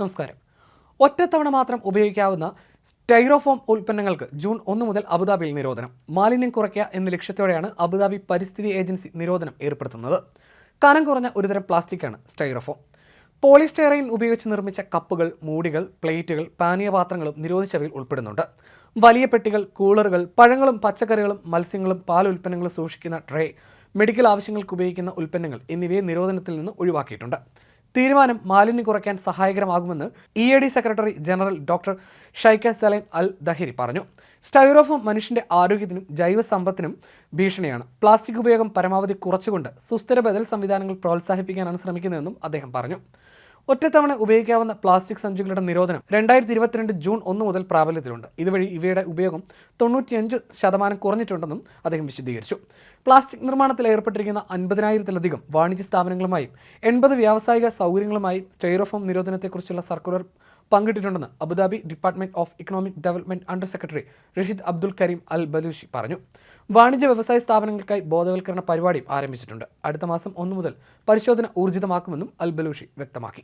നമസ്കാരം. ഒറ്റത്തവണ മാത്രം ഉപയോഗിക്കാവുന്ന സ്റ്റൈറോഫോം ഉൽപ്പന്നങ്ങൾക്ക് ജൂൺ ഒന്ന് മുതൽ അബുദാബിയിൽ നിരോധനം. മാലിന്യം കുറയ്ക്കുക എന്ന ലക്ഷ്യത്തോടെയാണ് അബുദാബി പരിസ്ഥിതി ഏജൻസി നിരോധനം ഏർപ്പെടുത്തുന്നത്. കനം കുറഞ്ഞ ഒരുതരം പ്ലാസ്റ്റിക്കാണ് സ്റ്റൈറോഫോം. പോളിസ്റ്റൈറൈൻ ഉപയോഗിച്ച് നിർമ്മിച്ച കപ്പുകൾ മൂടികൾ പ്ലേറ്റുകൾ പാനീയപാത്രങ്ങളും നിരോധിച്ചവയിൽ ഉൾപ്പെടുന്നുണ്ട്. വലിയ പെട്ടികൾ കൂളറുകൾ പഴങ്ങളും പച്ചക്കറികളും മത്സ്യങ്ങളും പാൽ ഉൽപ്പന്നങ്ങളും സൂക്ഷിക്കുന്ന ട്രേ മെഡിക്കൽ ആവശ്യങ്ങൾക്ക് ഉപയോഗിക്കുന്ന ഉൽപ്പന്നങ്ങൾ എന്നിവയെ നിരോധനത്തിൽ നിന്ന് ഒഴിവാക്കിയിട്ടുണ്ട്. തീരുമാനം മാലിന്യം കുറയ്ക്കാൻ സഹായകരമാകുമെന്ന് E A D secretary general doctor Shaikha Salem Al Dhaheri പറഞ്ഞു. സ്റ്റൈറോഫോം മനുഷ്യന്റെ ആരോഗ്യത്തിനും ജൈവ സമ്പത്തിനും ഭീഷണിയാണ്. പ്ലാസ്റ്റിക് ഉപയോഗം പരമാവധി കുറച്ചുകൊണ്ട് സുസ്ഥിര ബദൽ സംവിധാനങ്ങൾ പ്രോത്സാഹിപ്പിക്കാനാണ് ശ്രമിക്കുന്നതെന്നും അദ്ദേഹം പറഞ്ഞു. ഒറ്റത്തവണ ഉപയോഗിക്കാവുന്ന പ്ലാസ്റ്റിക് സഞ്ചികളുടെ നിരോധനം രണ്ടായിരത്തി ഇരുപത്തിരണ്ട് ജൂൺ ഒന്ന് മുതൽ പ്രാബല്യത്തിലുണ്ട്. ഇതുവഴി ഇവയുടെ ഉപയോഗം തൊണ്ണൂറ്റിയഞ്ച് ശതമാനം കുറഞ്ഞിട്ടുണ്ടെന്നും അദ്ദേഹം വിശദീകരിച്ചു. പ്ലാസ്റ്റിക് നിർമ്മാണത്തിൽ ഏർപ്പെട്ടിരിക്കുന്ന അൻപതിനായിരത്തിലധികം വാണിജ്യ സ്ഥാപനങ്ങളുമായും എൺപത് വ്യാവസായിക സൗകര്യങ്ങളുമായും സ്റ്റൈറോഫോം നിരോധനത്തെക്കുറിച്ചുള്ള circular പങ്കിട്ടിട്ടുണ്ടെന്ന് Abu Dhabi department of economic development under secretary Rashid Abdul Karim Al Balushi പറഞ്ഞു. വാണിജ്യ വ്യവസായ സ്ഥാപനങ്ങൾക്കായി ബോധവൽക്കരണ പരിപാടിയും ആരംഭിച്ചിട്ടുണ്ട്. അടുത്ത മാസം ഒന്നു മുതൽ പരിശോധന ഊർജിതമാക്കുമെന്നും അൽബലൂഷി വ്യക്തമാക്കി.